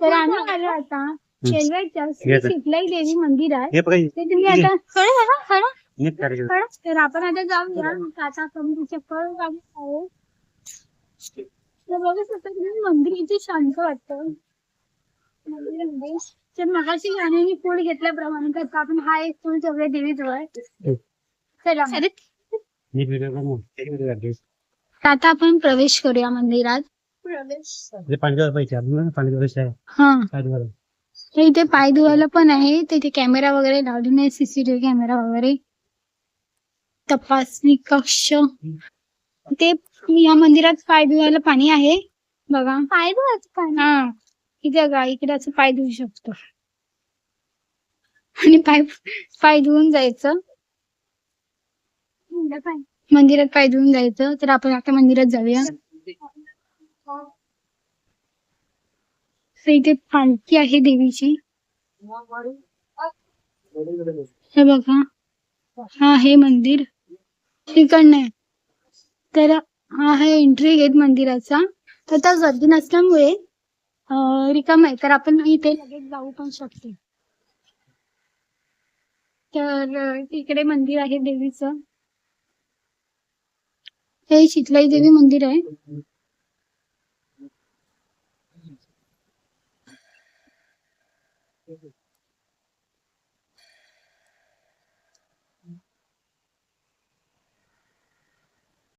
तर आम्ही आलो आता. देवी मंदिर आहे ते तुम्ही आता तर आपण आता जाऊया कमिटीचे फळ आहे तर बघू शकता तुम्ही मंदिर इथे शांत वाटतं. मंदिरामध्ये. तर मगाशी गाण्याने फूल घेतल्याप्रमाणे कसं आपण हा एक फूल ठेवलाय देवीजवळ. चला. आता आपण प्रवेश करूया मंदिरात. प्रवेश. पाणी आहे हा. इथे पाय धुवायला पण आहे. तिथे कॅमेरा वगैरे लावले नाही सीसीटीव्ही कॅमेरा वगैरे. तपासणी कक्ष. ते या मंदिरात पाय धुवायला पाणी आहे. बघा. पाय धुवायचं पाणी? हा. इथे बघा इकडे असं पाय धुवू शकतो. आणि पाय पाय धुवून जायचं. मंदिरात पाय धुवून जायचं. तर आपण आता मंदिरात जाऊया. इथे पालखी आहे देवीची. हे बघा हा आहे मंदिर. तिकडनं आहे. तर हा आहे एंट्री गेट मंदिराचा. तर त्या गर्दी नसल्यामुळे रिकाम आहे. तर आपण इथे लगेच जाऊ पण शकतो. तर इकडे मंदिर आहे देवीचं. हे शितलाई देवी मंदिर आहे. mm-hmm.